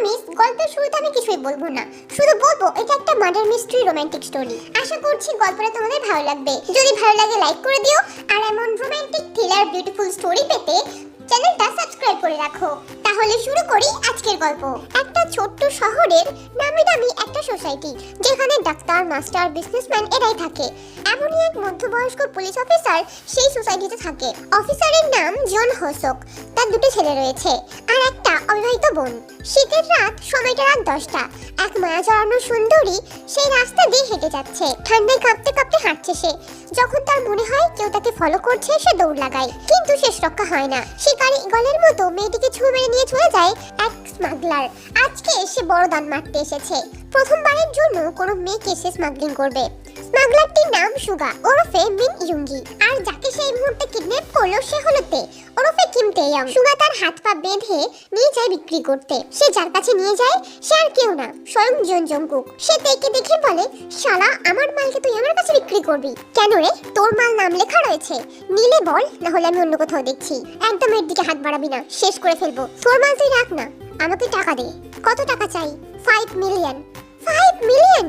Miss? গল্পের শুরুতে আমি কিছুই বলব না। শুধু বলব, এটা একটা মার্ডার মিস্ট্রি রোমান্টিক স্টোরি আশা করছি গল্পটা তোমাদের ভালো লাগবে। যদি ভালো লাগে লাইক করে দিও। আর এমন রোমান্টিক থ্রিলার বিউটিফুল স্টোরি পেতে চ্যানেলটা সাবস্ক্রাইব করে রাখো। তাহলে শুরু করি আজকের গল্প। একটা ছোট্ট শহরের নামি দামি একটা সোসাইটি, যেখানে ডাক্তার, মাস্টার, বিজনেসম্যান এরাই থাকে। এমনই এক মধ্যবয়স্ক পুলিশ অফিসার সেই সোসাইটিতে থাকে। অফিসারের নাম জন হোসক। তার দুটো ছেলে রয়েছে আর একটা অবিবাহিত বোন। শীতের রাত, সময়টা রাত দশটা। এক মায়া জড়ানো সুন্দরী সেই রাস্তা দিয়ে হেঁটে যাচ্ছে। ঠান্ডায় কাঁপতে কাঁপতে হাঁটছে সে। যখন তার মনে হয় কেউ তাকে ফলো করছে, সে দৌড় লাগায়। কিন্তু শেষ রক্ষা হয় না। শিকারি গলের মতো মেয়েটিকে ছুঁ মেরে নিয়ে চলে যায় এক স্মাগলার আজকে সে বড় দান মারতে এসেছে। প্রথমবারের জন্য কোনো মেয়েকে সে স্মাগলিং করবে। স্মাগলারটির নাম সুগা, ওরফে মিন ইয়ুঙ্গি। সেই মুহূর্তে কিডন্যাপ করল সে হলো তে ওরফে কিম তেয়ং সুগা তার হাত পা বেঁধে নিয়ে যায় বিক্রি করতে। সে যার কাছে নিয়ে যায়, সে আর কেউ না, স্বয়ং জন জঙ্কুক সে তেকে দেখে বলে, শালা, আমার মালকে তুই আমার কাছে বিক্রি করবি? কেন রে? তোর মাল নাম লেখা রয়েছে। নিলে বল না হলে আমি অন্য কোথাও দেখছি। একদম এর দিকে হাত বাড়াবি না, শেষ করে ফেলব। তোর মাল তুই রাখ না, আমাকে টাকা দে। কত টাকা চাই? Five million five million?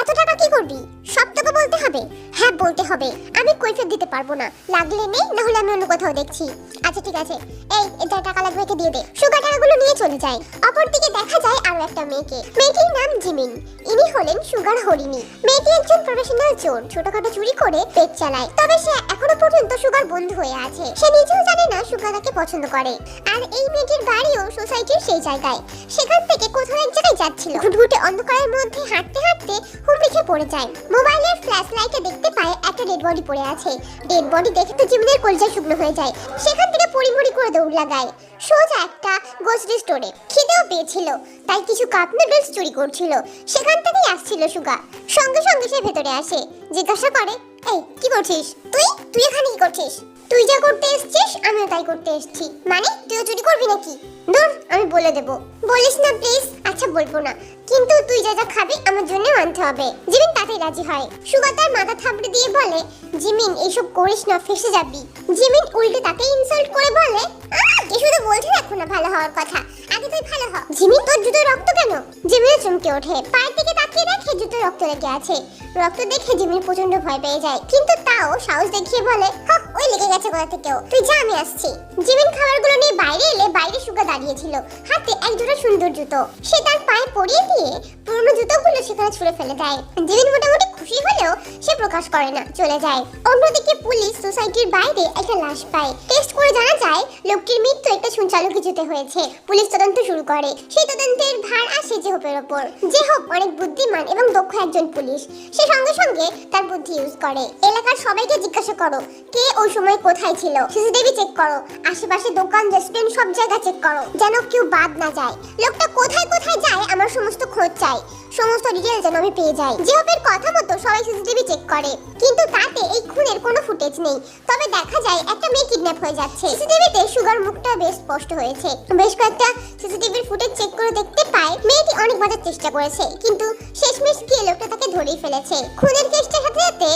এত টাকা কি করবি? সব বলতে হবে। হ্যাঁ বলতে হবে। আমি কৈফিয়ত দিতে পারব না। লাগলে নেই না হলে আমি অন্য কোথাও দেখছি। আচ্ছা ঠিক আছে। এই এটা টাকা লাগবে একে দিয়ে দে। সুগার টাকাগুলো নিয়ে চলে যায়। অপরদিকে দেখা যায় আরও একটা মেয়েকে। মেয়েটির নাম জিমিন। ইনি হলেন সুগার হরিণী। মেয়েটি একজন প্রফেশনাল চোর। ছোটখাটো চুরি করে পেট চালায়। তবে সে এখনও পর্যন্ত সুগার বন্ধু হয়ে আছে। সে নিজেও জানে না সুগা তাকে পছন্দ করে। আর এই মেয়েটির বাড়িও সোসাইটির সেই জায়গায়। সেখান থেকে কোথাও যাচ্ছিল। ঘুটঘুটে অন্ধকারের মধ্যে হাঁটতে হাঁটতে হুমড়ি খেয়ে পড়ে যায়। মোবাইলের ফ্ল্যাশ লাইটে দেখতে পায় একটা ডেড বডি পড়ে আছে। ডেড বডি দেখে তো জিমিনের কলজা শুকনো হয়ে যায়। সেখান থেকে পরিমরি করে দৌড় লাগায়। সোজা একটা গোসরি স্টোরে খিদেও পেয়েছিল। তাই কিছু কাপ নুডলস চুরি করছিল। সেখান থেকেই আসছিল সুগা সঙ্গে সঙ্গে সে ভেতরে আসে। জিজ্ঞাসা করে, এই, কি করছিস? তুই? তুই এখানে কি করছিস? তুই যা করতে এসেছিস আমিও তাই করতে এসেছি। মানে তুইও চুরি করবি নাকি? দূর আমি বলে দেব। বলিস না প্লিজ আচ্ছা বলব না। কিন্তু তুই যা যা খাবি আমার জন্য আনতে হবে। জিমিন তাতেই রাজি হয়। সুগা তার মাথা থাপড়ে দিয়ে বলে জিমিন এইসব করিস না ফেসে যাবি। জিমিন উল্টে তাকে ইনসাল্ট করে বলে "আহ, এ শুধু বলছে দেখো না ভালো হওয়ার কথা। আগে তুই ভালো হ। জিমিন তোর জুতোয় রক্ত কেন? জিমিন চমকে ওঠে। পায়ের দিকে তাকিয়ে দেখে জুতো রক্ত লেগে আছে। রক্ত দেখে জিমিন প্রচণ্ড ভয় পেয়ে যায়। কিন্তু তাও সাহস দেখিয়ে বলে হক ওই লেগে কোথা থেকেও তুই যা, আমি আসছি। জিমিন খাবারগুলো নিয়ে বাইরে এলে বাইরে সুগা দাঁড়িয়েছিল হাতে এক জোড়া সুন্দর জুতো। সে তার পায়ে পরিয়ে দিয়ে পুরনো জুতোগুলো সেখানে ছুঁড়ে ফেলে দেয়। জিমিন মোটামুটি খুশি হলেও সে প্রকাশ করে না, চলে যায়। অন্যদিকে পুলিশ সোসাইটির বাইরে একটা লাশ পায়। টেস্ট করে জানা যায়, লোকটির মৃত্যু একটা সুনচালু কিছুতে হয়েছে। পুলিশ তদন্ত শুরু করে। সেই তদন্তের ভার আসে জেহপের ওপর। জেহপ অনেক বুদ্ধিমান এবং দক্ষ একজন পুলিশ। সে সঙ্গে সঙ্গে তার বুদ্ধি ইউজ করে। এলাকার সবাইকে জিজ্ঞাসা করো, কে ওই সময় কোথায় ছিল? সিসিটিভি চেক করো। আশেপাশে দোকান রেস্টুরেন্ট সব জায়গা চেক করো। যেন কেউ বাদ না যায়। লোকটা কোথায় কোথায় যায়, আমার সমস্ত খোঁজ চাই সমস্ত ডিটেল যেন আমি পেয়ে যাই। জিওপের কথা মতো সবাই সিসিটিভি চেক করে। কিন্তু তাতে এই খুনের কোনো ফুটেজ নেই। তবে দেখা যায় একটা মেয়ে কিডন্যাপ হয়ে যাচ্ছে। সিসিটিভিতে সুগার মুখটা বেশ স্পষ্ট হয়েছে। বেশ কয়েকটা সিসিটিভির ফুটেজ চেক করে দেখতে পায়, মেয়েটি অনেক বাজার চেষ্টা করেছে। কিন্তু শেষমেশ গিয়ে লোকটা তাকে ধরেই ফেলেছে। খুনের কেসটার সাথে সাথে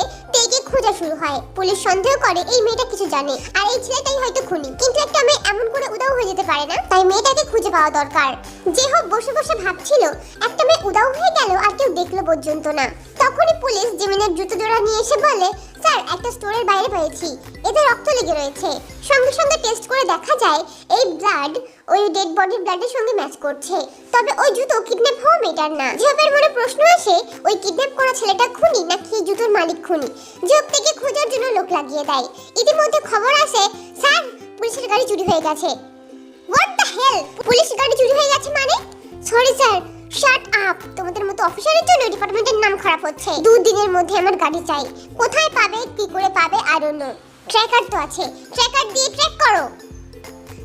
তেকে খোঁজা শুরু হয়। পুলিশ সন্দেহ করে, এই মেয়েটা কিছু জানে। আর এই ছেলেটাই হয়তো খুনি। কিন্তু একটা মেয়ে এমন করে উদাও হয়ে যেতে পারে না, তাই মেয়েটাকে খুঁজে পাওয়া দরকার। যে হোক, বসে বসে ভাবছিল, একটা মেয়ে উদাও হয়ে গেল আর কেউ দেখল পর্যন্ত না। তখনই পুলিশ জিমিনের জুতো জোড়া নিয়ে এসে বলে, স্যার, একটা স্টোরের বাইরে পেয়েছি। এতে রক্ত লেগে রয়েছে। সঙ্গে সঙ্গে টেস্ট করে দেখা যায়, এই ব্লাড ওই ডেড বডির ব্লাডের সঙ্গে ম্যাচ করছে। তবে ওই জুতো কিডন্যাপ হওয়া মেয়েটার না। জবের মনে প্রশ্ন আসে, ওই কিডন্যাপ করা ছেলেটা খুনি নাকি জুতোর মালিক খুনি? জব থেকে খোঁজার জন্য লোক লাগিয়ে দেয়। ইতিমধ্যে খবর আসে স্যার, পুলিশের গাড়ি চুরি হয়ে গেছে। হোয়াট দ্য হেল পুলিশ গাড়ি চুরি হয়ে গেছে মানে? সরি স্যার শাট আপ তোমাদের মতো অফিসারের জন্য ডিপার্টমেন্টের নাম খারাপ হচ্ছে। দুদিনের মধ্যে আমার গাড়ি চাই। কোথায় পাবে, কি করে পাবে আর অন্য ট্র্যাকার তো আছে। ট্র্যাকার দিয়ে ট্র্যাক করো।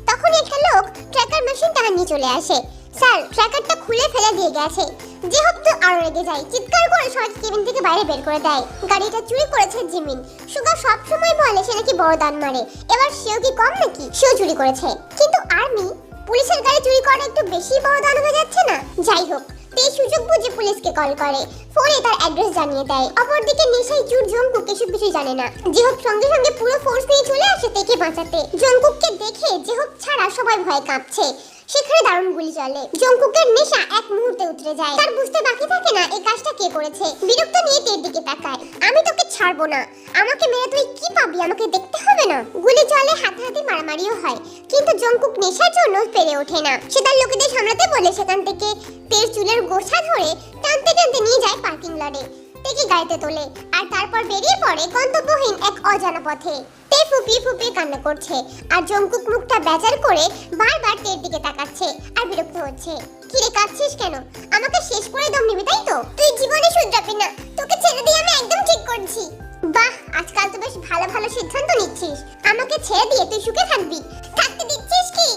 তখন একটা লোক ট্র্যাকার মেশিন তার নিয়ে চলে আসে। স্যার ট্র্যাকারটা খুলে ফেলে দিয়ে গেছে। যে হোক তো আরও রেগে যায়, চিৎকার করে সবাইকে কেবিন থেকে বাইরে বের করে দেয়। গাড়িটা চুরি করেছে জিমিন। সুগা সব সময় বলে সে নাকি বড় দান মারে। এবার সেও কি কম নাকি? সেও চুরি করেছে। কিন্তু আর্মি, পুলিশের গাড়ি চুরি করা একটু বেশি বড় দান হয়ে যাচ্ছে না? যাই হোক তে সুযোগ বুঝে পুলিশকে কল করে। ফোনে তার অ্যাড্রেস জানিয়ে দেয়। অপরদিকে নেশাই চুর জঙ্কুক এসব কিছু জানে না। জেহক সঙ্গে সঙ্গে পুরো ফোর্স নিয়ে চলে আসে তেকে বাঁচাতে। জঙ্কুককে দেখে জেহক ছাড়া সবাই ভয় কাঁপছে। সেখানে দারুণ গুলি চলে। জঙ্কুকের নেশা এক মুহূর্তে উতরে যায়। তার বুঝতে বাকি থাকে না এই কাজটা কে করেছে। বিরক্ত নিয়ে তের দিকে তাকায়। আমি তোকে ছাড়বো না। আমাকে মেরে তুই কি পাবি? আমাকে দেখতে হবে না? গুলি চলে হাতাহাতি মারামারিও হয়। কিন্তু জঙ্কুক নেশার জন্য পেরে ওঠে না। সে তার লোকেদের সামলাতে বলে, সেখান থেকে তের চুলের গোছা ধরে টানতে টানতে নিয়ে যায় পার্কিং লটে। তেকে গাড়িতে তোলে। আর তারপর বেরিয়ে পড়ে গন্তব্যহীন এক অজানা পথে। ফুপিয়ে ফুপিয়ে কান্না করছে আর জঙ্কুক মুখটা বেজার করে বারবার তের দিকে তাকাচ্ছে আর বিরক্ত হচ্ছে। কিরে, কাঁদছিস কেন? আমাকে শেষ করে দম নিবি, তাই তো? তুই জীবনে শুধরাবি না। তোকে ছেড়ে দিয়ে আমি একদম ঠিক করছি। বাহ, আজকাল তো বেশ ভালো ভালো সিদ্ধান্ত নিচ্ছিস। আমাকে ছেড়ে দিয়ে তুই সুখে থাকবি। থাকতে দিচ্ছিস কি?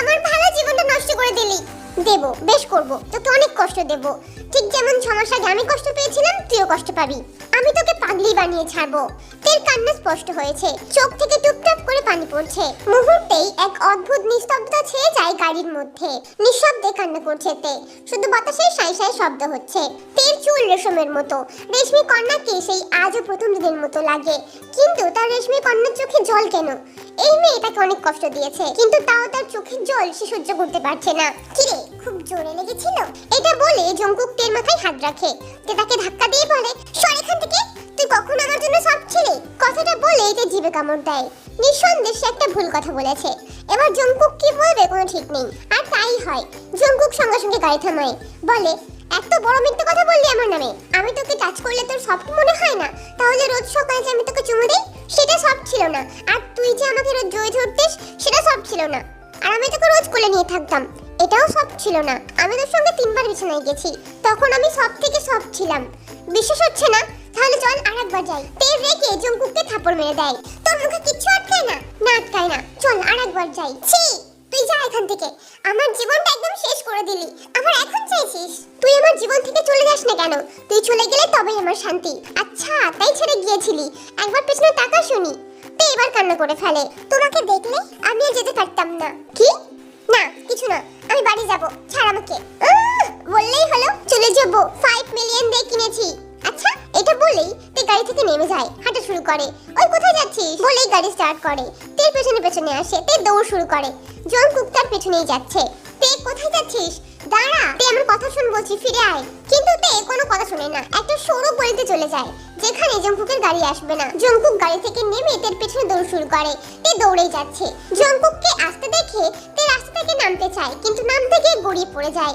আমার ভালো জীবনটা নষ্ট করে দিলি। দেব, বেশ করব। তোকে অনেক কষ্ট দেব। ঠিক যেমন আগে আমি কষ্ট পেয়েছিলাম, তুইও কষ্ট পাবি। আমি তোকে পাগলি বানিয়ে ছাড়বো। তের কান্না স্পষ্ট হয়েছে। চোখ থেকে টুপটাপ করে পানি পড়ছে। মুহূর্তেই এক অদ্ভুত নিস্তব্ধতা ছেয়ে যায় গাড়ির মধ্যে। নিঃশব্দে কান্না করছে তে। শুধু বাতাসের সাই সাই শব্দ হচ্ছে। তের চুল রেশমের মতো। রেশমি কন্যাকে সেই আজও প্রথম দিনের মতো লাগে। কিন্তু তার রেশমি কন্যার চোখে জল কেন? এই মেয়ে তাকে অনেক কষ্ট দিয়েছে। কিন্তু তাও তার চোখের জল সে সহ্য করতে পারছে না। কিরে, খুব জোরে লেগেছিল? এটা বলে জঙ্কুক তের মাথায় হাত রাখে। তে তাকে ধাক্কা দিয়ে বলে, সর এখান থেকে। তুই কখন আমার জন্য সব ছিলে? কথাটা বলে তে জিভে কামড় দেয়। নিঃসন্দেহে একটা ভুল কথা বলেছে। এবার জঙ্কুক কি বলবে কোনো ঠিক নেই। আর তাই হয়। জঙ্কুক সঙ্গে সঙ্গে গাড়ি থামায়। বলে, এত বড় মিথ্যে কথা বললি আমার নামে। আমি তোকে টাচ করলে তোর সফট মনে হয় না? তাহলে রোজ সকালে যে আমি তোকে চুমু দিই, সেটা সফট ছিল না। আর তুই যে আমাকে রোজ জয় ধরতিস, সেটা সফট ছিল না। আর আমি তোকে রোজ কোলে নিয়ে থাকতাম। এটাও সফট ছিল না। আমি তোর সঙ্গে তিনবার বিছানায় গেছি। তখন আমি সব থেকে সফট ছিলাম। বিশ্বাস হচ্ছে না? তাহলে চল আরেকবার যাই। তেল রেখে জঙ্কুককে থাপড় মেরে দেয়। তোর মুখে কিচ্ছু আটকায় না? না আটকায় না। চল আরেকবার যাই। ছি, তুই যা এখান থেকে। আমার জীবনটা একদম শেষ করে দিলি। আবার এখন চাইছিস? তুই আমার জীবন থেকে চলে যাস না কেন? তুই চলে গেলে তবেই আমার শান্তি। আচ্ছা তাই ছেড়ে গিয়েছিলি। একবার পেছনে তাকা শুনি। তুই এবার কান্না করে ফেলে। তোমাকে দেখলে আমি আর যেতে পারতাম না। কি? না, কিছু না। আমি বাড়ি যাব। ছাড় আমাকে। বললেই হলো। চলে যাব। 5 মিলিয়ন দিয়ে কিনেছি। আচ্ছা এটা বলেই তে গাড়ি থেকে নেমে যায়, হাঁটা শুরু করে। ওই কোথায় যাচ্ছিস? বলেই গাড়ি স্টার্ট করে। তের পেছনে পেছনে আসে, তে দৌড় শুরু করে। জন কুক তার পেছনেই যাচ্ছে। তে কোথায় যাচ্ছিস? দাঁড়া, তে আমার কথা শুন বলছি, ফিরে আয়। কিন্তু তে কোনো কথা শুনে না। একটা সরু গলিতে চলে যায়, যেখানে জঙ্কুকের গাড়ি আসবে না। জঙ্কুক গাড়ি থেকে নেমে তের পেছনে দৌড় শুরু করে। তে দৌড়েই যাচ্ছে। জঙ্কুককে আসতে দেখে তে রাস্তা থেকে নামতে চায়, কিন্তু নামতে গিয়ে গড়িয়ে পড়ে যায়।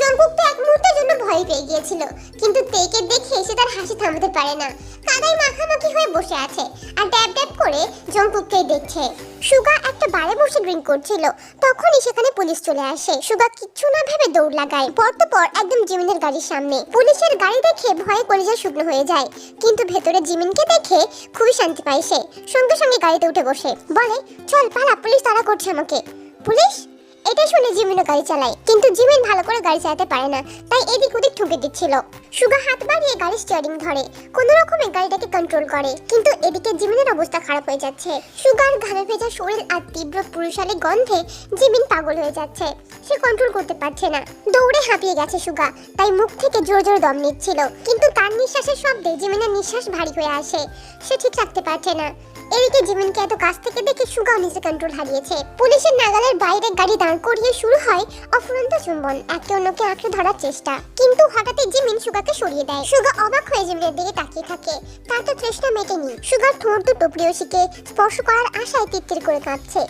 জঙ্কুক তো এক মুহূর্তের জন্য ভয় পেয়ে গিয়েছিল, কিন্তু তেকে দেখে সে তার হাসি থামাতে পারে না। কাদায় মাখামাখি হয়ে বসে আছে আর ড্যাব ড্যাব করে জঙ্কুককেই দেখছে। সুগা একটা বারে বসে ড্রিঙ্ক করছিল, তখনই সেখানে পুলিশ চলে আসে। সুগা কিচ্ছু না ভেবে দৌড় লাগায়। পর তো পর একদম জিমিনের গাড়ির সামনে। পুলিশের গাড়ি দেখে ভয়ে কলিজা শুকনো হয়ে যায়, কিন্তু ভেতরে জিমিনকে দেখে খুবই শান্তি পায় সে। সঙ্গে সঙ্গে গাড়িতে উঠে বসে। বলে, চল, পালা, পুলিশ তারা করছে আমাকে। পুলিশ? এটা শুনে জিমিনও গাড়ি চালায়। কিন্তু জিমিন ভালো করে গাড়ি চালাতে পারে না, তাই এদিক ওদিক ঠুকে দিচ্ছিল। সুগা হাত বাড়িয়ে গাড়ি স্টিয়ারিং ধরে, কোনো রকমে গাড়িটাকে কন্ট্রোল করে। কিন্তু এদিকে জিমিনের অবস্থা খারাপ হয়ে যাচ্ছে। সুগার ঘামে ভেজা শরীর আর তীব্র পুরুষালী গন্ধে জিমিন পাগল হয়ে যাচ্ছে। সে কন্ট্রোল করতে পারছে না। দৌড়ে হাঁপিয়ে গেছে সুগা, তাই মুখ থেকে জোর জোর দম নিচ্ছিল। কিন্তু তার নিঃশ্বাসের শব্দে জিমিনের নিঃশ্বাস ভারী হয়ে আসে। সে ঠিক রাখতে পারছে না। এদিকে জিমিনকে এত কাছ থেকে দেখে সুগা নিজে কন্ট্রোল হারিয়েছে। পুলিশের নাগালের বাইরে গাড়ি দাঁড় করিয়ে শুরু হয় অফুরন্ত চুম্বন, একে অন্যকে আঁকড়ে ধরার চেষ্টা। কিন্তু হঠাৎই জিমিন সুগাকে সরিয়ে দেয়। সুগা অবাক হয়ে জিমিনের দিকে তাকিয়ে থাকে। তার তো তৃষ্ণা মেটেনি। সুগার ঠোঁট দুটো প্রিয়সীকে স্পর্শ করার আশায় তিত্তির করে কাঁপছে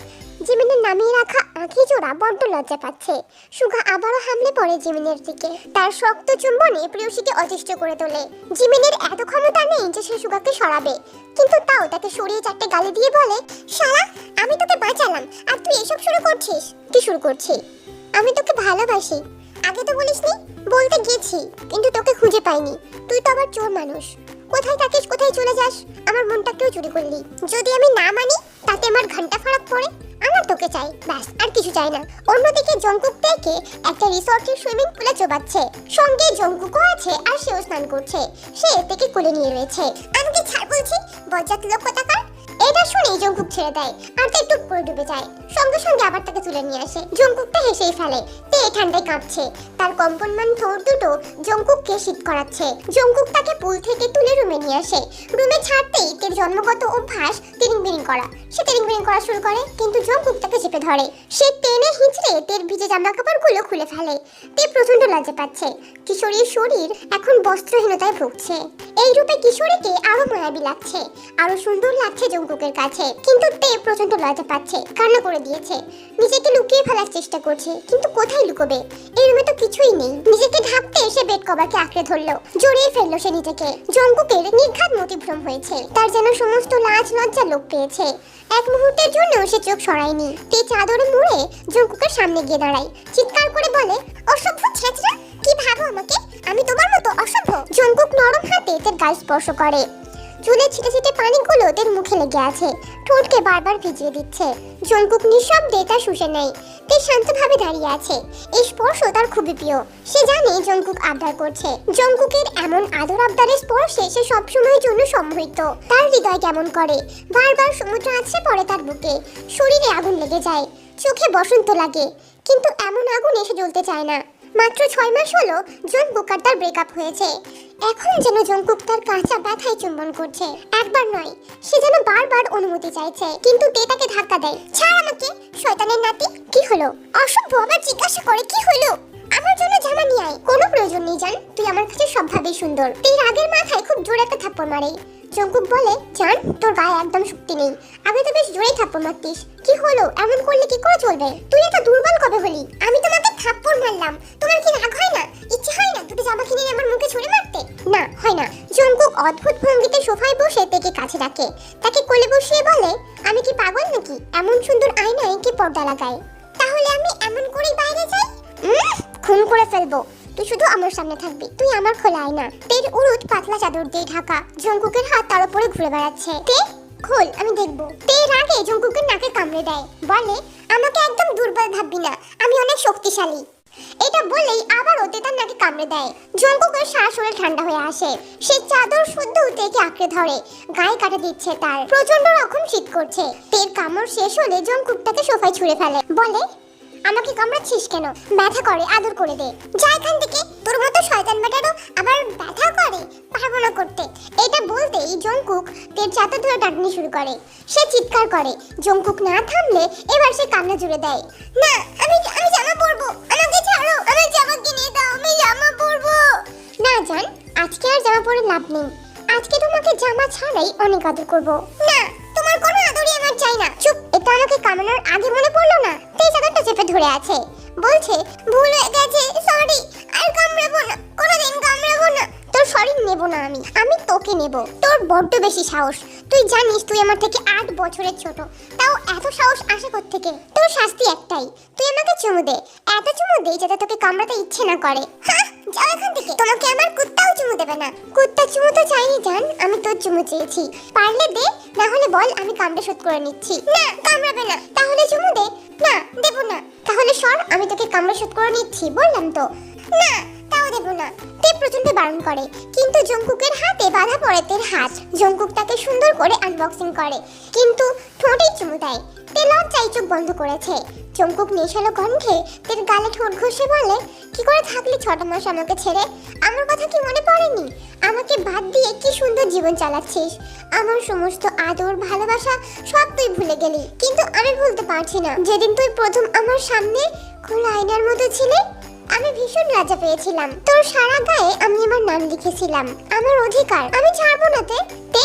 জিমিনের নামিয়ে রাখা আঁখি জোড়া বড্ড লজ্জা পাচ্ছে। সুগা আবারও হামলে পড়ে জিমিনের দিকে। তার শক্ত চুম্বনে প্রিয়সীকে অতিষ্ঠ করে তোলে। জিমিনের এত ক্ষমতা নেই যে সে সুগাকে সরাবে। কিন্তু তাও তাকে সরিয়ে চারটে গালি দিয়ে বলে, শালা, আমি তোকে বাঁচালাম। আর তুই এসব শুরু করছিস? কি শুরু করছি? আমি তোকে ভালোবাসি। আগে তো বলিসনি, বলতে গেছি, কিন্তু তোকে খুঁজে পাইনি। তুই তো আবার চোর মানুষ। কোথায় থাকিস, কোথায় চলে যাস? আমার মনটাকেও চুরি করলি। যদি আমি না মানি, তাতে আমার ঘণ্টা ফারাক পড়ে। আমার তোকে চাই। ব্যাস, আর কিছু চাই না। অন্যদিকে জঙ্কুক থেকে একটা রিসর্টের সুইমিং পুলে চোবাচ্ছে। সঙ্গে জঙ্কুকও আছে, আর সেও স্নান করছে। সে থেকে কোলে নিয়ে রয়েছে। আমাকে ছাড় বলছি? বজ্জাত লোক কোথাকার? এটা শুনেই জঙ্কুক ছেড়ে দেয়। আর তে টুপ করে ডুবে যায়। সঙ্গে সঙ্গে আবার তাকে তুলে নিয়ে আসে। জঙ্কুকটা হেসেই ফেলে তে ঠান্ডায় কাঁপছে। তার কম্পনমান ঠোঁট দুটো জঙ্কুককে শীত করাচ্ছে। জঙ্কুক তাকে পুল থেকে তুলে রুমে নিয়ে আসে। রুমে ছাড়তেই তের জন্মগত অভ্যাস তিরিং বিরিং করা। সে তিরিং বিরিং করা শুরু করে, কিন্তু জঙ্কুক তাকে চেপে ধরে। সে টেনে হিঁচড়ে তের ভিজে জামা কাপড়গুলো খুলে ফেলে। তে প্রচণ্ড লজ্জা পাচ্ছে। কিশোরীর শরীর এখন বস্ত্রহীনতায় ভুগছে। এই রূপে কিশোরীকে আরও মায়াবী লাগছে। আরও সুন্দর লাগছে জঙ্কুকের কাছে, কিন্তু তে প্রচণ্ড লজ্জা পাচ্ছে কান্না করে দিয়েছে। নিজেকে লুকিয়ে ফেলার চেষ্টা করছে, কিন্তু কোথায় লুকোবে? এই রুমে তো কিছুই নেই। নিজেকে ঢাকতে এসে বেড কভারকে আঁকড়ে ধরলো, জড়িয়ে ফেলল সে নিজেকে। জঙ্কুকের নির্ঘাত মতিভ্রম হয়েছে। তার যেন সমস্ত লাজ লজ্জা লোক পেয়েছে। এক মুহূর্তের জন্য সে চোখ সরায়নি। তে চাদরে মুড়ে জঙ্কুকের সামনে গিয়ে দাঁড়ায়। চিৎকার করে বলে, অসভ্য ছেঁচড়া! কি ভাবো আমাকে? আমি তোমার মতো অসভ্য! জঙ্কুক নরম হাতে তের গাল স্পর্শ করে। চুলে ছিটে ছিটে পানিগুলো তের মুখে লেগে আছে। ঠোঁটকে বারবার ভিজিয়ে দিচ্ছে। জঙ্কুক নিঃশব্দে তা শুষে নেয়। তে শান্তভাবে দাঁড়িয়ে আছে। এই স্পর্শ তার খুবই প্রিয়। সে জানে জঙ্কুক আবদার করছে। জঙ্কুকের এমন আদর আবদারের স্পর্শে সে সবসময়ের জন্য সম্মোহিত তার হৃদয় কেমন করে? বারবার সমুদ্র আছড়ে পড়ে তার বুকে। শরীরে আগুন লেগে যায়। চোখে বসন্ত লাগে। কিন্তু এমন আগুন এসে জ্বলতে চায় না। মাত্র ছয় মাস হলো জঙ্কুক আর তার ব্রেকআপ হয়েছে। এখন যেন জঙ্কুক তার কাঁচা ব্যথায় চুম্বন করছে। একবার নয়, সে যেন বারবার অনুমতি চাইছে, কিন্তু তে তাকে ধাক্কা দেয়। ছাড় আমাকে, শয়তানের নাতি। কি হলো? অসভ্য, আবার জিজ্ঞাসা করে কি হলো? আমার জন্য জামা নিয়ে আয়। কোনো প্রয়োজন নেই, জান। তুই আমার কাছে সবভাবেই সুন্দর। তুই রাগের মাথায় খুব জোরে একটা থাপ্পড় মারে। জঙ্কুক বলে, জান, তোর গায়ে একদম শক্তি নেই। আগে তো বেশ জোরেই থাপ্পড় মারতিস। কি হলো? এমন করলে কি করে চলবে? তুই এত দুর্বল কবে হলি? আমি তোমাকে থাপ্পড় মারলাম। তোমার কি রাগ হয় না? ইচ্ছে হয় না দুটো জামা কিনে আমার মুখে ছুঁড়ে মারতে? না, হয় না। জঙ্কুক অদ্ভুত ভঙ্গিতে সোফায় বসে তেকে কাছে ডাকে। তাকে কোলে বসিয়ে বলে, আমি কি পাগল নাকি? এমন সুন্দর আয়নায় কি পর্দা লাগায়? তাহলে আমি এমন করেই বাইরে যাই? খুন করে ফেলব। তুই শুধু আমার সামনে থাকবি, তুই আমার খোলা আয়না তের উরুত পাতলা চাদর দিয়ে ঢাকা জঙ্কুকের হাত তার উপরে ঘুরে বেড়াচ্ছে। তে, খোল, আমি দেখব। তে রাগে জঙ্কুকের নাকে কামড়ে দেয়। বলে, আমাকে একদম দুর্বল ভাববি না, আমি অনেক শক্তিশালী। এটা বলেই আবার ওতে তার নাকে কামড়ে দেয়। জঙ্কুকের সারা শরীর ঠান্ডা হয়ে আসে। সে চাদর শুদ্ধ তেকে আঁকড়ে ধরে, গায়ে কাটা দিচ্ছে তার। প্রচণ্ড রকম শীত করছে। তের কামড় শেষ হলে জঙ্কুক তাকে সোফায় ছুঁড়ে ফেলে। বলে আমাকে কামড়াচ্ছিস কেন? ব্যথা করে, আদর করে দে। যা এখান থেকে, তোর মতো শয়তান বেটারও আবার ব্যথা করে? পারব না করতে। এটা বলতেই জঙ্কুক তের চাতা ধরে টাটনি শুরু করে। সে চিৎকার করে। জঙ্কুক না থামলে এবার সে কান্না জুড়ে দেয়। না, আমি আমি জামা পরবো। আমাকে ছাড়ো, আমার জামা কিনে দাও, আমি জামা পরবো। না জান, আজকে আর জামা পরে লাভ নেই। আজকে তোমাকে জামা ছাড়াই অনেক আদর করব। না চাই না। চুপ, এটা আমাকে কামড়ানোর আগে মনে পড়ল না? তেই চাদরটা চেপে ধরে আছে। বলছে, ভুল হয়ে গেছে সরি আর কামড়াবো না, কোনোদিন কামড়াবো না। তোর সরি নেব না আমি আমি তোকে নেব। তোর বড্ড বেশি সাহস। তুই জানিস তুই আমার থেকে আট বছরের ছোট। তাও এত সাহস আসে থেকে তোর শাস্তি একটাই। তুই আমাকে চুমু দে। এত চুমু দে যাতে তোকে কামড়াতে ইচ্ছে না করে। যাও এখান থেকে। তোমাকে আমার কুত্তাও চুমু দেবে না। কুত্তা চুমু তো চাইনি, জান, আমি তোর চুমু চেয়েছি। পারলে দে, না হলে বল আমি কামড়ে শোধ করে নিচ্ছি। না, কামড়াবে না। তাহলে চুমু দে। না, দেব না। তাহলে সর, আমি তোকে কামড়ে শোধ করে নিচ্ছি, বললাম তো। না তাও দেব না। তে প্রচণ্ড বারণ করে, কিন্তু জঙ্কুকের হাতে বাধা পড়ে তের হাত জঙ্কুক তাকে সুন্দর করে আনবক্সিং করে। কিন্তু ঠোঁটেই চুমু দেয়, তে লজ্জায় চোখ বন্ধ করেছে। চমকুক নেশালো কণ্ঠে তের গালে ঠোঁট ঘষে বলে, কি করে থাকলি ছটা মাস আমাকে ছেড়ে? আমার কথা কি মনে পড়েনি? আমাকে বাদ দিয়ে কি সুন্দর জীবন চালাচ্ছিস? আমার সমস্ত আদর, ভালোবাসা সব তুই ভুলে গেলি। কিন্তু আমি ভুলতে পারছি না। যেদিন তুই প্রথম আমার সামনে খোলা আয়নার মতো ছিলে আমি ভীষণ লজ্জা পেয়েছিলাম। তোর সারা গায়ে আমি আমার নাম লিখেছিলাম। আমার অধিকার। আমি ছাড়বো না তে। তে?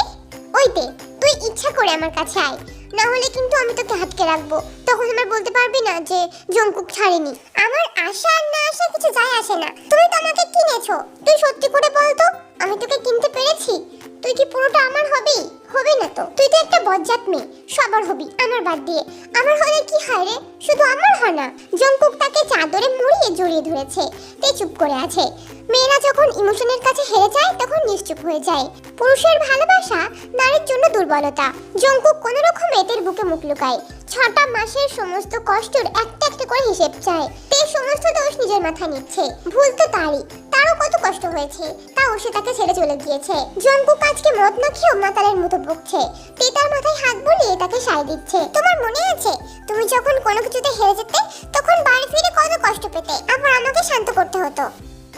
ওই তে। তুই ইচ্ছা করে আমার কাছে আয়। না হলে কিন্তু আমি তোকে আটকে রাখব। তখন আমার বলতে পারবি না যে জঙ্কুক ছাড়েনি। আমার আশা আর না আশা কিছু যায় আসে না। তুমি তো আমাকে কিনেছো। তুই সত্যি করে বল তো আমি তোকে কিনতে পেরেছি। তুই কি পুরোটা আমার হবি? হবে না তো। তুই তো একটা বজ্জাত মেয়ে। সবার হবি আমার বাদ দিয়ে। আমার হলে কি হয় রে? শুধু আমার হয় না। জঙ্কুক তাকে চাদরে মুড়িয়ে জড়িয়ে ধরেছে। তে চুপ করে আছে। মেয়েরা যখন ইমোশনের কাছে হেরে যায়, তখন নিশ্চুপ হয়ে যায়। পুরুষের ভালোবাসা নারীর জন্য দুর্বলতা। জঙ্কুক কোনো রকম এদের বুকে মুখ লুকায়। ছটা মাসের সমস্ত কষ্টের একটা একটা করে হিসেব চায়। তে সমস্ত দোষ নিজের মাথায় নিচ্ছে। ভুল তো তারই। তারও কত কষ্ট হয়েছে, তাও সে তাকে ছেড়ে চলে গিয়েছে। জঙ্কুক আজকে মদ না খেয়েও মাতালের মতো বকছে তে মাথায় হাত বুলিয়ে তাকে সায় দিচ্ছে। তোমার মনে আছে, তুমি যখন কোনো কিছুতে হেরে যেতে, তখন বাড়ি ফিরে কত কষ্ট পেতে। আবার আমাকে শান্ত করতে হতো।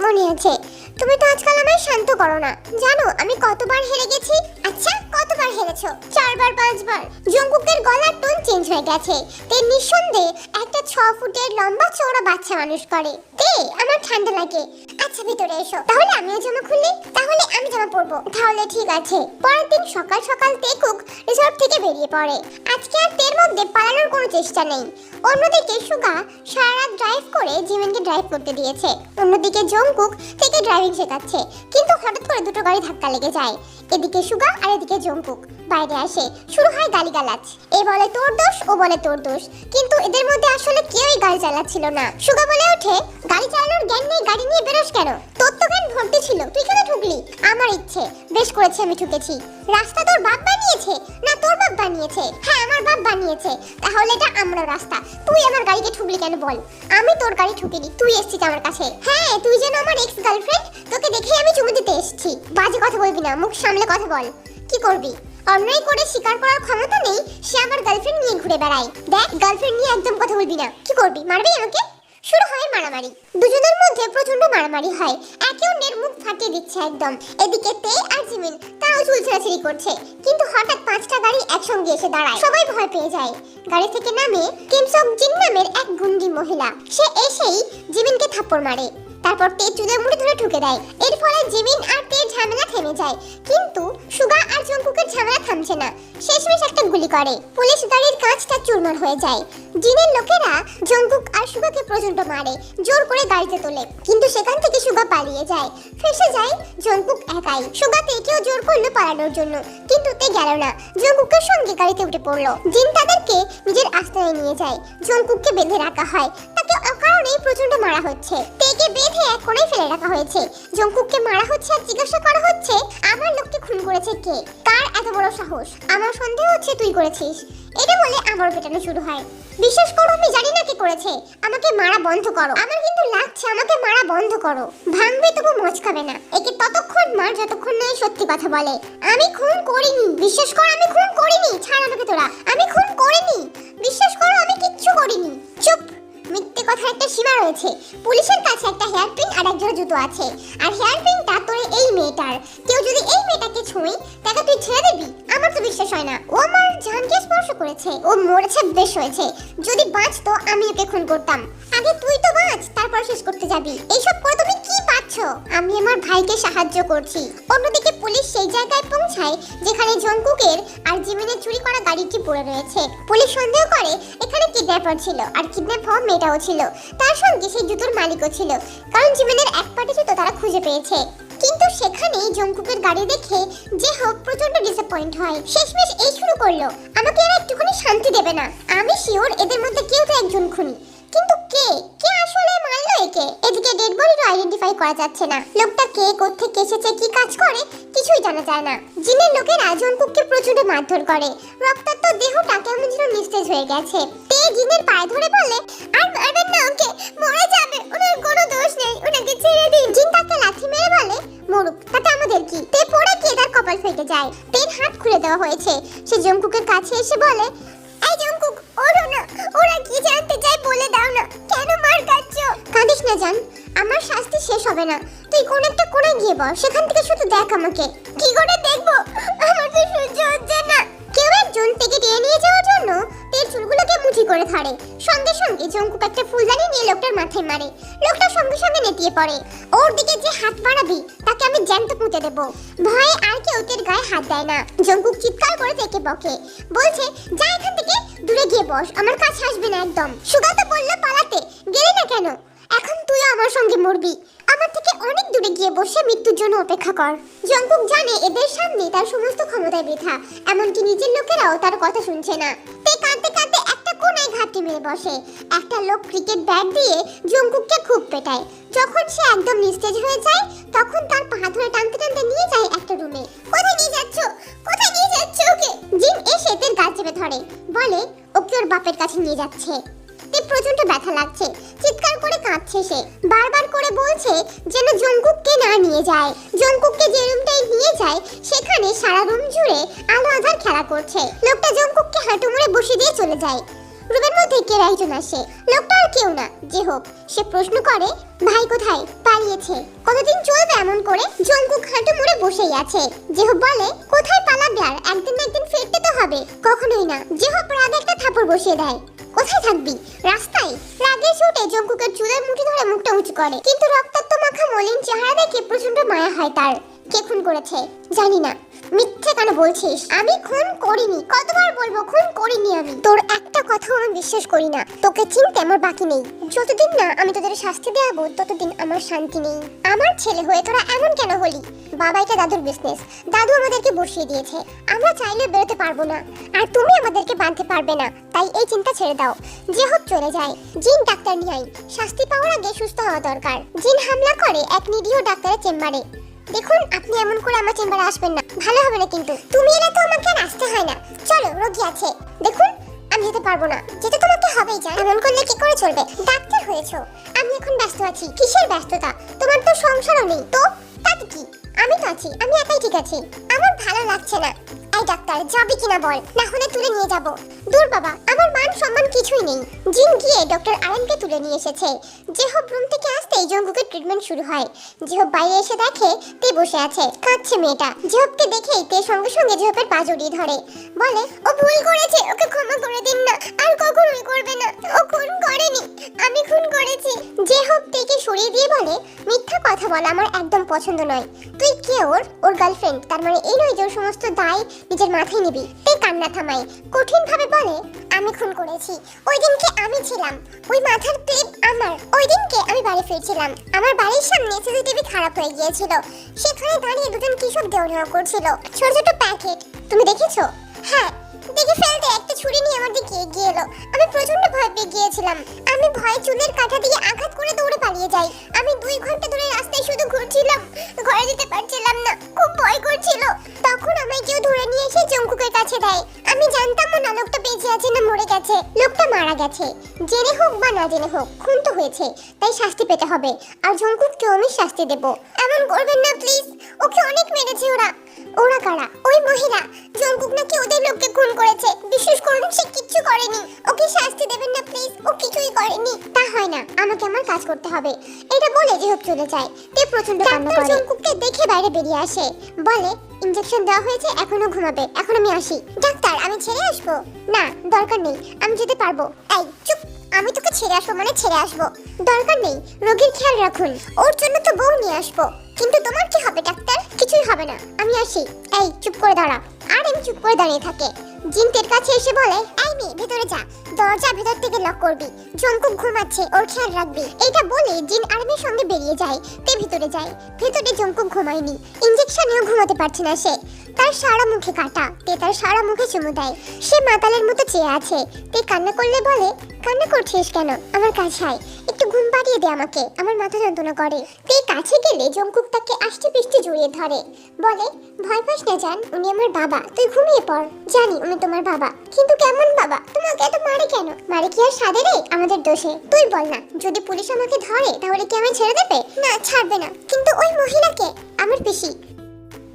মনে আছে তুমি তো আজকাল আমায় শান্ত করো না। জানো, আমি কতবার হেরে গেছি? আচ্ছা কতবার হেরেছো? চারবার, পাঁচবার। জঙ্কুকের গলার টোন চেঞ্জ হয়ে গেছে। তে নিঃসন্দেহে একটা ছ ফুটের লম্বা চওড়া বাচ্চা মানুষ করে। তে, আমার ঠান্ডা লাগে। আচ্ছা ভিতরে এসো। তাহলে আমিও জামা খুললি তাহলে আমি জামা পরবো। তাহলে ঠিক আছে। পরের দিন সকাল সকাল তেকুক রিসর্ট থেকে বেরিয়ে পড়ে। আজকে আর তের মধ্যে পালানোর কোনো চেষ্টা নেই। অন্যদিকে সুগা সারা রাত ড্রাইভ করে জিমেনকে ড্রাইভ করতে দিয়েছে। অন্যদিকে জংকুক থেকে ড্রাইভিং শেখাচ্ছে কিন্তু হঠাৎ করে দুটো গাড়ি ধাক্কা লেগে যায়। এদিকে সুগা আর এদিকে জংকুক বাইরে আসে, শুরু হয় গালিগালাজ। এ বলে তোর দোষ, ও বলে তোর দোষ। কিন্তু এদের মধ্যে আসলে কেউই গাড়ি চালাচ্ছিল না। সুগা বলে ওঠে, গাড়ি চালানোর জ্ঞান নেই, গাড়ি নিয়ে বেরোস কেন? তোর তো জ্ঞান ভর্তি ছিল, তুই কেন ঠুকলি আমার ইচ্ছে, বেশ করেছে আমি ঠুকেছি রাস্তা তোর বাপ বানিয়েছে, না তোর বাপ বানিয়েছে? হ্যাঁ আমার বাপ বানিয়েছে। তাহলে এটা আমরা রাস্তা। তুই আমার গাড়িকে ঠুকলি কেন বল? আমি তোর গাড়ি ঠুকিনি, তুই এসেছিস আমার কাছে। হ্যাঁ তুই যেন আমার এক্স গার্লফ্রেন্ড তোকে দেখেই আমি চুমু দিতে এসেছি। বাজে কথা বলবি না, মুখ সামলে কথা বল। কি করবি? অন্যায় করে স্বীকার করার ক্ষমতা নেই, সে আমার গার্লফ্রেন্ড নিয়ে ঘুরে বেড়ায়। দেখ গার্লফ্রেন্ড নিয়ে একদম কথা বলবি না। কি করবি, মারবি আমাকে? শুরু হয় মারামারি। দুজনের মধ্যে প্রচণ্ড মারামারি হয়। একে অন্যের মুখ ফাটিয়ে দিচ্ছে একদম। এদিকে তে আর জিমিন, তারাও চুল করছে। কিন্তু হঠাৎ পাঁচটা গাড়ি একসঙ্গে এসে দাঁড়ায়। সবাই ভয় পেয়ে যায়। গাড়ি থেকে নামে কিমসক জিন নামের এক গুন্ডি মহিলা। সে এসেই জিমিনকে থাপ্পড় মারে। তারপর তে চুলের মুড়ি ধরে ঢুকে দেয়। এর ফলে জিমিন আর তে ঝামেলা থেমে যায়। কিন্তু সুগা আর জঙ্কুকের ঝামেলা থামছে না। শেষমেশ একটা গুলি করে। পুলিশ গাড়ির কাঁচটা চুরমার হয়ে যায়। জিনের লোকেরা জঙ্কুক আর সুগাকে প্রচণ্ড মারে, জোর করে গাড়িতে তোলে। কিন্তু সেখান থেকে সুগা পালিয়ে যায়। ফেসে যায় জঙ্কুক একাই। সুগা তেকেও জোর করল পালানোর জন্য। কিন্তু তে গেল না। জঙ্কুকের সঙ্গে গাড়িতে উঠে পড়ল। জিন তাদেরকে নিজের আস্তায় নিয়ে যায়। জঙ্কুককে বেঁধে রাখা হয়। তাকে অকারণেই প্রচণ্ড মারা হচ্ছে। তেকে বেঁধে এক কোণায় ফেলে রাখা হয়েছে। জঙ্কুককে মারা হচ্ছে আর জিজ্ঞাসা করা হচ্ছে আমার লোককে খুন করেছে কে? কার এত বড় সাহস? আমার সন্দেহ হচ্ছে তুই করেছিস। এটা বলে আমার পেটানো শুরু হয়। বিশ্বাস করো, আমি জানি না কে করেছে। আমাকে মারা বন্ধ করো। আমার কিন্তু লাগছে, আমাকে মারা বন্ধ করো। ভাঙবে তবু মচকাবে না। একে ততক্ষণ মার, যতক্ষণ না সত্যি কথা বলে। আমি খুন করিনি। বিশ্বাস করো, আমি খুন করিনি। ছাড় আমাকে তোরা। আমি খুন করিনি। বিশ্বাস করো, আমি কিচ্ছু করিনি। চুপ। মিথ্যে কথার একটা সীমা রয়েছে। পুলিশের কাছে একটা হেয়ার পিন আর একজোড়া জুতো আছে। আর হেয়ার পিনটা তোর এই মেয়েটার। কেউ যদি এই মেয়েটাকে ছুঁই তাকে তুই ছেড়ে দিবি, আমার তো বিশ্বাস হয় না। ও আমার জানকে স্পর্শ করেছে। ও মরেছে, বেশ হয়েছে। যদি বাঁচতো, আমি ওকে খুন করতাম। আগে তুই তো বাঁচ, তারপর শেষ করতে যাবি। এইসব করে তুমি কি পাচ্ছ? আমি আমার ভাইকে সাহায্য করছি। অন্যদিকে পুলিশ সেই জায়গায় পৌঁছায় যেখানে জঙ্কুকের আর জিমিনের চুরি করা গাড়িটি পড়ে রয়েছে। পুলিশ সন্দেহ করে, এখানে কিডন্যাপার ছিল। আর কিডন্যাপ হওয়া মেয়েটাও ছিল। তার সঙ্গে সেই জুতোর মালিকও ছিল। কারণ জীবনের এক পাটি জুতো তারা খুঁজে পেয়েছে। কিন্তু সেখানে জঙ্কুকের গাড়ি দেখে যে হোক প্রচণ্ড ডিসঅ্যাপয়েন্ট হয়। শেষমেশ এই শুরু করল। আমাকে এরা একটুখানি শান্তি দেবে না। আমি শিওর এদের মধ্যে কেউ তো একজন খুনি। কিন্তু কে? কে আসলে মারলো একে। এদিকে ডেড বডিরও আইডেন্টিফাই করা যাচ্ছে না। লোকটা কে, কোত্থেকে এসেছে, কি কাজ করে, কিছুই জানা যায় না। জিনের লোকেরা জঙ্কুককে প্রচণ্ড মারধর করে। রক্তাক্ত দেহটা কেমন যেন নিস্তেজ হয়ে গেছে। তে জিনের পায়ে ধরে বলে, আর মারবেন না, ওকে মরে যাবে, ওনার কোনো দোষ নেই, ওনাকে ছেড়ে দিন। জিন তাকে লাথি মেরে বলে, মরুক, তাতে আমাদের কি? তে পড়ে গিয়ে তার কপাল ফেটে যায়। তের হাত খুলে দেওয়া হয়েছে। সে জঙ্কুকের কাছে এসে বলে এই জঙ্কুক ওরো না। ওরা কি জানতে চায় বলে দাও না। কেন মার খাচ্ছ? কাঁদিস না, জান। আমার শাস্তি শেষ হবে না। তুই কোন একটা কোণে গিয়ে বস সেখান থেকে শুধু দেখ আমাকে। কি করে দেখব? আমার তো সহ্য হচ্ছে না। কেউ একজন থেকে টেনে নিয়ে যাওয়ার জন্য তের চুলগুলোকে মুঠি করে ধরে। সঙ্গে সঙ্গে জঙ্কুক একটা ফুলদানি নিয়ে লোকটার মাথায় মারে। লোকটা সঙ্গে সঙ্গে নেতিয়ে পড়ে। ওর দিকে যে হাত বাড়াবি তাকে আমি জ্যান্ত পুঁতে দেবো। ভয়ে আর কেউ তের গায়ে হাত দেয় না। জঙ্কুক চিৎকার করে দেখে বকে। বলছে, যা এখান থেকে দূরে গিয়ে বস, আমার কাছে আসবে না একদম। সুগা তো বলল, পালাতে। গেলে না কেন? এখন তুই আমার সঙ্গে মরবি। আমার থেকে অনেক দূরে গিয়ে বসে মৃত্যুর জন্য অপেক্ষা কর। জঙ্কুক জানে এদের সামনে তার সমস্ত ক্ষমতায় বৃথা, এমনকি নিজের লোকেরাও তার কথা শুনছে না। তে কাঁদতে কাঁদতে একটা কোনায় ঘাপটি মেরে বসে। একটা লোক ক্রিকেট ব্যাট দিয়ে জঙ্কুককে খুব পেটায়। যখন সে একদম নিস্তেজ হয়ে যায়, তখন তার পা ধরে টানতে টানতে নিয়ে যায় একটা রুমে। কোথায় নিয়ে যাচ্ছ? কোথায় নিয়ে যাচ্ছ ওকে? জিন এসে তের গাল চেপে ধরে। বলে, ওকে ওর বাপের কাছে নিয়ে যাচ্ছে। তে প্রচণ্ড ব্যথা লাগছে। চিৎকার করে কাঁদছে সে। বারবার করে বলছে যেন জঙ্কুককে না নিয়ে যায়। জঙ্কুককে যে রুমটায় নিয়ে যায়, সেখানে সারা রুম জুড়ে আলো আধার খেলা করছে। লোকটা জঙ্কুককে হাঁটু মুড়ে বসে দিয়ে চলে যায়। রুমের মধ্যে কে একজন আসে। লোকটা আর কেউ না। যে হোক, সে প্রশ্ন করে, ভাই কোথায়? পালিয়েছে। কতদিন চলবে এমন করে? জঙ্কুক হাঁটু মুড়ে বসেই আছে। জেহব বলে, কোথায় পালাবে আর? একদিন না একদিন ফিরতে তো হবে। কখনোই না। জেহব রাগে একটা থাপড় বসিয়ে দেয়। কোথায় থাকবি? রাস্তায়। রাগে ছুটে জঙ্কুকের চুলের মুঠি ধরে মুখটা উঁচু করে। কিন্তু রক্তাক্ত মাখা মলিন চেহারা দেখে প্রচণ্ড মায়া হয় তার। কে খুন করেছে? জানি না। মিথ্যে কেন বলছিস? আমি খুন করিনি, কতবার বলব খুন করিনি আমি? তোর একটা কথাও আমি বিশ্বাস করি না, তোকে চিনতে আমার বাকি নেই। যতদিন না আমি তোদের শাস্তি দেওয়াবো ততদিন আমার শান্তি নেই। আমার ছেলে হয়ে তোরা এমন কেন হলি? বাবা এটা দাদুর বিজনেস দাদু আমাদেরকে বসিয়ে দিয়েছে। আমরা চাইলে বেরোতে পারব না। আর তুমি আমাদেরকে বাঁধতে পারবে না। তাই এই চিন্তা ছেড়ে দাও। যে হোক চলে যায়। জিন ডাক্তার নিয়ে শাস্তি পাওয়ার আগে সুস্থ হওয়া দরকার। জিন হামলা করে এক নিরীহ ডাক্তারের চেম্বারে। দেখুন, আপনি এমন করে আমার চেম্বারে আসবেন না। ভালো হবে না কিন্তু। তুমি এলে তো আমাকে আর আসতে হয় না। চলো, রোগী আছে। দেখুন, আমি যেতে পারব না। যেতে তোমাকে হবেই জান এমন করলে কি করে চলবে? ডাক্তার হয়েছো। আমি এখন ব্যস্ত আছি। কিসের ব্যস্ততা? তোমার তো সংসারও নেই। তো, তাতে কি? আমি তো আছি। আমি একাই ঠিক আছি। আমার ভালো লাগছে না। এই ডাক্তার, যাবে কিনা বল? না হলে তুলে নিয়ে যাব। দূর বাবা, আমার মান সম্মান কিছুই নেই। জিন গিয়ে ডক্টর আরএনকে তুলে নিয়ে এসেছে। জেহব রুম থেকে আসতেই জঙ্গুকের ট্রিটমেন্ট শুরু হয়। জেহব বাইরে এসে দেখে তে বসে আছে। কাঁদছে মেয়েটা। জেহবকে দেখেই তে সঙ্গে সঙ্গে জেহবের পা জড়িয়ে ধরে। বলে, ও ভুল করেছে, ওকে ক্ষমা করে দিন না। আর কখনোই করবে না। ও খুন করেনি। আমি খুন করেছি। জেহব তেকে সরিয়ে দিয়ে বলে, মিথ্যা কথা বলা আমার একদম পছন্দ নয়। তুই কে ওর? ওর গার্লফ্রেন্ড তার মানে এই নয় যে সমস্ত দায় নিজের মাথায় নিবি। তে কান্না থামাই কঠিন ভাবে বলে, আমি খুন করেছি। ওই দিনকে আমি ছিলাম। ওই মাথার ক্লিপ আমার। ওই দিনকে আমি বাড়ি ফিরছিলাম। আমার বাড়ির সামনে সিসিটিভি খারাপ হয়ে গিয়েছিল। সেখানে দাঁড়িয়ে দুজন কিশোর দেওয়া করছিল। ছোট ছোট প্যাকেট। তুমি দেখেছ? হ্যাঁ দেখে ফেলতে একটা ছুরি নিয়ে আমার দিকে এগিয়ে এলো। আমি প্রচণ্ড ভয় পেয়ে গিয়েছিলাম। আমি ভয় চুলের কাঁটা দিয়ে আঘাত করে দৌড়ে পালিয়ে যাই। আমি দুই ঘণ্টা ধরে রাস্তায় শুধু ঘুরছিলাম। ঘরে যেতে পারছিলাম না। খুব ভয় করছিল। তখন আমায় কেউ ধরে নিয়ে এসে জঙ্কুকের কাছে দেয়। আমি জানতাম না লোকটা বেঁচে আছে না মরে গেছে। লোকটা মারা গেছে। জেনে হোক বা না জেনে হোক, খুন তো হয়েছে। তাই শাস্তি পেতে হবে। আর জঙ্কুককেও আমি শাস্তি দেব। এমন করবেন না, প্লিজ। ওকে অনেক মেরেছে ওরা। ওরা কারা? ওই মহিলা? জঙ্কুক নাকি ওদের লোককে খুন করেছে। বিশ্বাস করুন সে কিচ্ছু করেনি। ওকে শাস্তি দেবেন না প্লিজ ও কিছুই করেনি। তা হয় না। আমাকে আমার কাজ করতে হবে। এটা বলে যেহেতু চলে যায়। তে প্রচণ্ড কান্না করে? জঙ্কুককে দেখে বাইরে বেরিয়ে আসে। বলে ইনজেকশন দেওয়া হয়েছে এখনও ঘুমাবে। এখন আমি আসি। ডাক্তার আমি ছেড়ে আসব? না দরকার নেই। আমি যেতে পারব। এই চুপ! আমি তোকে ছেড়ে আসব মানে ছেড়ে আসব। দরকার নেই। রোগীর খেয়াল রাখুন। ওর জন্য তো বউ নিয়ে আসব। কিন্তু তোমার কি হবে ডাক্তার? কিছুই হবে না। আমি আসি। এই চুপ করে দাঁড়া। আর আমি চুপ করে দাঁড়িয়ে থাকে। জিন্তের কাছে এসে বলে, এই মেয়ে, ভেতরে যা। দরজা ভেতর থেকে লক করবি। জঙ্কুক ঘুমাচ্ছে, ওর খেয়াল রাখবি। এটা বলে জিন আর্মির সঙ্গে বেরিয়ে যায়, তে ভিতরে যায়। ভেতরে জঙ্কুক ঘুমায়নি। ইঞ্জেকশনেও ঘুমাতে পারছে না সে। তার সারা মুখে কাটা, তে তার সারা মুখে চুমু দেয়। সে মাতালের মতো চেয়ে আছে। তে কান্না করলে বলে, কান্না করছিস কেন? আমার কাছে আয়। একটু ঘুম পাড়িয়ে দে আমাকে। আমার মাথা যন্ত্রণা করে। তে কাছে গেলে জঙ্কুক তাকে আষ্টে পিষ্টে জড়িয়ে ধরে। বলে, ভয় পাস না জান, উনি আমার বাবা। তুই ঘুমিয়ে পড়। জানি উনি তোমার বাবা। কিন্তু কেমন বাবা? তোমাকে এত মারে কেন? মারে কি আর সাদে রে? আমাদের দোষে। তুই বল না, যদি পুলিশ আমাকে ধরে, তাহলে কি আমায় ছেড়ে দেবে? না, ছাড়বে না। কিন্তু ওই মহিলাকে, আমার পিসি।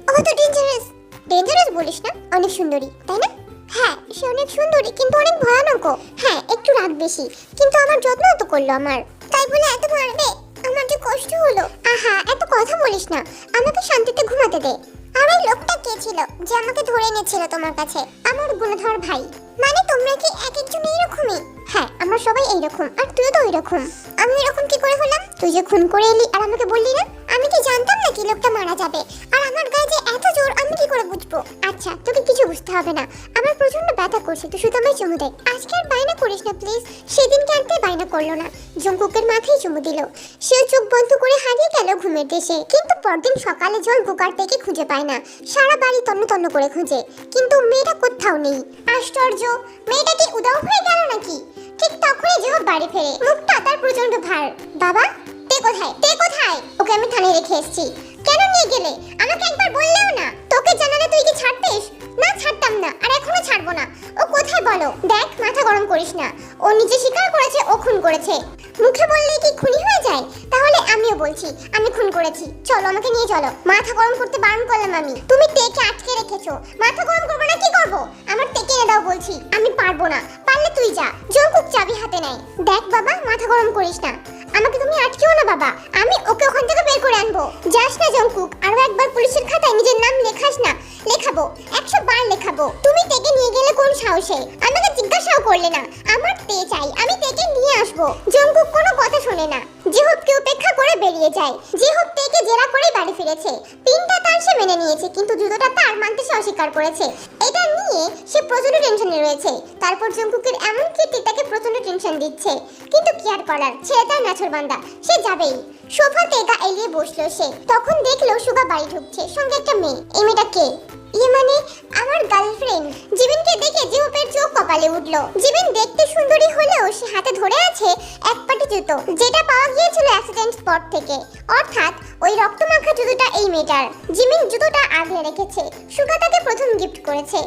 ও তো ডেঞ্জারাস ডেঞ্জারাস বলিস না? অনেক সুন্দরী, তাই না? হ্যাঁ সে অনেক সুন্দরী, কিন্তু অনেক ভয়ানক হ্যাঁ একটু রাগ বেশি। কিন্তু আমার যত্ন তো করল আমার। তাই বলে এত মারবে আমার যে কষ্ট হলো। আহা, এত কথা বলিস না। আমাকে শান্তিতে ঘুমাতে দে। আর ওই লোকটা কে ছিল যে আমাকে ধরে এনেছিল তোমার কাছে? আমার গুণধর ভাই। মানে তোমরা কি এক একজন এইরকমই? হ্যাঁ আমরা সবাই এইরকম, আর তুইও তো ওইরকম। আমি এরকম কি করে হলাম? তুই যে খুন করে এলি আর আমাকে বললি না? আমি কি জানতাম নাকি লোকটা মারা যাবে? আর আমার গায়ে যে এত জোর, আমি কি করে বুঝব? আচ্ছা তোকে কিছু বুঝতে হবে না। আমার প্রচণ্ড ব্যথা করছে, তুই শুধু আমায় চুমু দে। আজকে আর বায়না করিস না প্লিজ সেদিন ক্যান্তে বায়না করল না। জঙ্কুকের মাথায় চুমু দিল। সেও চোখ বন্ধ করে হারিয়ে গেল ঘুমের দেশে। কিন্তু পরদিন সকালে জল বুকার থেকে খুঁজে পায় না। সারা বাড়ি তন্ন তন্ন করে খুঁজে। কিন্তু মেয়েটা কোথাও নেই। আশ্চর্য মেয়েটা কি উদাও হয়ে গেল নাকি? ঠিক তখনই জহ বাড়ি ফেরে। মুখটা তার প্রচণ্ড ভার। বাবা, তে কোথায়? তে কোথায়? ওকে আমি থানায় রেখে এসেছি। কেন নিয়ে গেলে? আমাকে একবার বললেও না। তোকে জানালে তুই কি ছাড়তিস? না, ছাড়তাম না, আর এখনও ছাড়বো না। ও কোথায় বলো? দেখ, মাথা গরম করিস না। ও নিজে স্বীকার করেছে, ও খুন করেছে। মুখে বললে কি খুনি হয়ে যায়? তাহলে আমিও বলছি, আমি খুন করেছি। চলো, আমাকে নিয়ে চলো। মাথা গরম করতে বারণ করলাম আমি। তুমি তেকে আটকে রেখেছো। মাথা গরম করব না, কি করব? আমার তেকে এনে দাও বলছি, আমি পারব না। পারলে তুই যা। জঙ্কুক চাবি হাতে নেয়। দেখ বাবা, মাথা গরম করিস না। আমাকে তুমি আটকেও না বাবা। আমি ওকে ওখান থেকে বের করে আনব। যাস না জঙ্কুক, আরও একবার পুলিশের খাতায় নিজের নাম লেখাস না। লেখাবো। একশো বার লেখাবো তুমি তেকে নিয়ে গেলে কোন সাহসে? আমাকে জিজ্ঞাসাও করলে না। আমার তে চাই, আমি তেকে নিয়ে আসব। জঙ্কুক কোনো কথা শোনে না। জিহুবকে উপেক্ষা করে বেরিয়ে যায়। জিহুব তেকে জেরা করে বাড়ি ফিরেছে। পিনটা তার সে মেনে নিয়েছে, কিন্তু জুতোটা তার মানতে সে অস্বীকার করেছে। এটা নিয়ে সে প্রচণ্ড টেনশনে রয়েছে। তারপর জঙ্কুকের এমন কীর্তি তাকে প্রচণ্ড টেনশন দিচ্ছে। কিন্তু কি আর করার? ছেলে তার নাছরবান্দা সে যাবেই। সোফা তেগা এলিয়ে বসল সে। তখন দেখল সুগা বাড়ি ঢুকছে। সঙ্গে একটা মেয়ে। এই মেয়েটা কে? ইয়ে মানে আমার গার্লফ্রেন্ড জীবনকে দেখে জিহুপের চোখ কপালে উঠল। জীবন দেখতে সুন্দরী হলেও সে হাতে ধরে আছে এক পাটি জুতো, যেটা পাওয়া গিয়েছিল অ্যাক্সিডেন্ট স্পট থেকে। অর্থাৎ ওই রক্তমাখা জুতোটা এই মেয়েটার। জিমিন জুতোটা আগলে রেখেছে। সুগা তাকে প্রথম গিফট করেছে।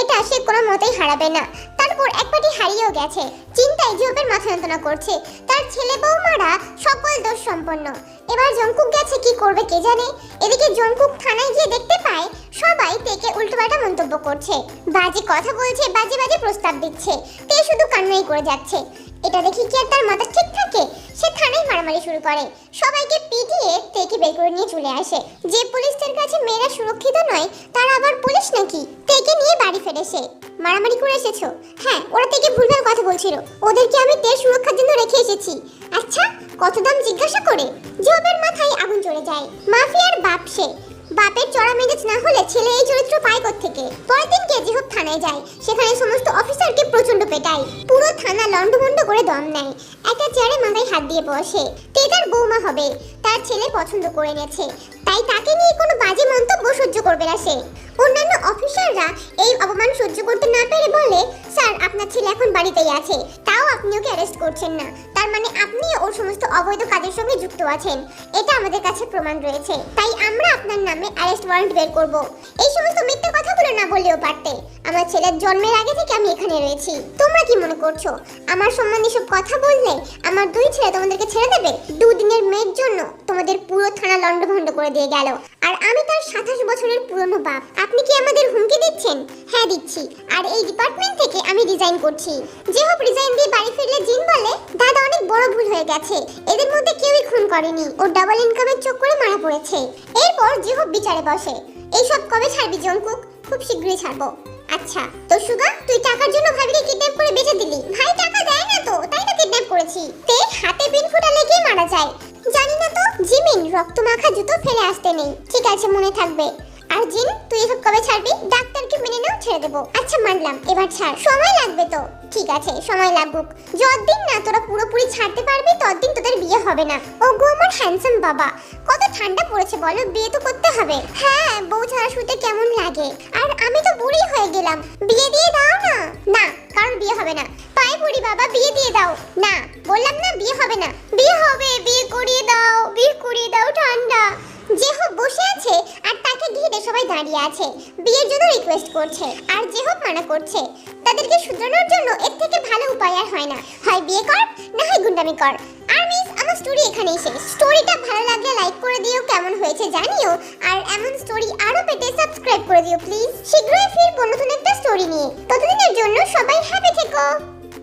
এটা সে কোনো মতেই হারাবে না। তারপর এক পাটি হারিয়েও গেছে। চিন্তায় জিহুপের মাথা যন্ত্রণা করছে। তার ছেলে বৌমারা সকল দোষ সম্পন্ন। এবার জঙ্কুক গেছে কি করবে কে জানে? এদিকে জঙ্কুক থানায় গিয়ে দেখতে পায়, সবাই তেকে উল্টোপাল্টা মন্তব্য করছে। বাজে কথা বলছে, বাজে বাজে প্রস্তাব দিচ্ছে। তে শুধু কান্নাই করে যাচ্ছে। এটা দেখি কি আর তার মাথা ঠিক থাকে? সে থানায় মারামারি শুরু করে। সবাইকে পিটিয়ে তেকে বের করে নিয়ে চলে আসে। যে পুলিশদের কাছে মেয়েরা সুরক্ষিত নয়, তারা আবার পুলিশ নাকি? তেকে নিয়ে বাড়ি ফেরে সে মারামারি করে এসেছ? হ্যাঁ ওরা থেকে ভুলভাল কথা বলছিল। ওদেরকে আমি তের সুরক্ষার জন্য রেখে এসেছি। আচ্ছা কত দাম জিজ্ঞাসা করে? জবের মাথায় আগুন চড়ে যায়। মাফিয়ার বাপ সে। বাপের চড়া মেজাজ না হলে ছেলে এই চরিত্র পায় থেকে পরের দিন কেজিহোপ থানায় যায়। সেখানে সমস্ত অফিসারকে প্রচণ্ড পেটায়। পুরো থানা লন্ডভন্ড করে দম নেয়। একটা চেয়ারে মাথায় হাত দিয়ে বসে। তে তার বৌমা হবে? তার ছেলে পছন্দ করে নিয়েছে। তাই তাকে নিয়ে কোনো বাজে মন্তব্য সহ্য করবে না সে। অন্যান্য অফিসাররা এই অপমান সহ্য করতে না পেরে বলে, স্যার, আপনার ছেলে এখন বাড়িতেই আছে। তাও আপনি ওকে অ্যারেস্ট করছেন না। তার মানে আপনি ওর সমস্ত অবৈধ কাজের সঙ্গে যুক্ত আছেন। এটা আমাদের কাছে প্রমাণ রয়েছে। তাই আমরা আপনার নামে অ্যারেস্ট ওয়ারেন্ট বের করব। এই সমস্ত মিথ্যে কথাগুলো না বললেও পারতে। আমার ছেলের জন্মের আগে থেকে আমি এখানে রয়েছি। তোমরা কি মনে করছ? আমার সম্বন্ধে সব কথা বললে আমার দুই ছেলে তোমাদেরকে ছেড়ে দেবে? দুদিনের মেয়ের জন্য তোমাদের পুরো থানা লন্ডভন্ড করে দিয়ে গেল। আর আমি তার সাতাশ বছরের পুরনো বাপ। আপনি কি আমাদের হুমকি দিচ্ছেন? হ্যাঁ দিচ্ছি। আর এই ডিপার্টমেন্ট থেকে আমি রিজাইন করছি। যে হোক রিজাইন দিয়ে বাড়ি ফিরলে জিন বলে, দাদা অনেক বড় ভুল হয়ে গেছে। এদের মধ্যে কেউই খুন করেনি। ও ডাবল ইনকামের চোখ করে মারা পড়েছে। এরপর জিহব বিচারে বসে। এইসব কবে ছাড়বি জঙ্কুক খুব শীঘ্রই ছাড়বো। আচ্ছা তো সুগা, তুই টাকার জন্য ভাবিকে কিডন্যাপ করে বেঁচে দিলি। ভাই টাকা দেয় না তো, তাই তো কিডন্যাপ করেছি। তে হাতে পিন ফুটা লেগেই মারা যায়। জানি না তো, জিমিন, রক্ত মাখা জুতো ফেলে আসতে নেই। ঠিক আছে, মনে থাকবে। আর জিন, তুই এসব কবে ছাড়বি? ডাক্তারকে মেনে নাও, ছেড়ে দেবো। আচ্ছা মানলাম। এবার ছাড়। সময় লাগবে তো। ঠিক আছে, সময় লাগুক। যতদিন না তোরা পুরোপুরি ছাড়তে পারবি, ততদিন তোদের বিয়ে হবে না। ও গো আমার হ্যান্ডসাম বাবা। কত ঠান্ডা পড়েছে বলো, বিয়ে তো করতে হবে। হ্যাঁ বউ ছাড়া শুতে কেমন লাগে? আর আমি তো বুড়ি হয়ে গেলাম। বিয়ে দিয়ে দাও না। না, কারণ বিয়ে হবে না। পায়ে পড়ি বাবা, বিয়ে দিয়ে দাও। না, বললাম না বিয়ে হবে না। বিয়ে হবে, বিয়ে করিয়ে দাও, বিয়ে করিয়ে দাও ঠান্ডা। হোক বসে আছে আর তাকে ঘিরে সবাই দাঁড়িয়ে আছে। বিয়ের জন্য রিকোয়েস্ট করছে আর হোক মানা করছে। তাদেরকে শুধরানোর জন্য এর থেকে ভালো উপায় আর হয় না। হয় বিয়ে কর, না হয় গুন্ডামি কর। আর মিস আমার স্টোরি এখানেই শেষ। স্টোরিটা ভালো লাগলে লাইক করে দিও, কেমন হয়েছে জানিও। আর এমন স্টোরি আরও পেতে সাবস্ক্রাইব করে দিও প্লিজ শীঘ্রই ফিরবো নতুন একটা স্টোরি নিয়ে। ততদিনের জন্য সবাই হ্যাপি থেকো।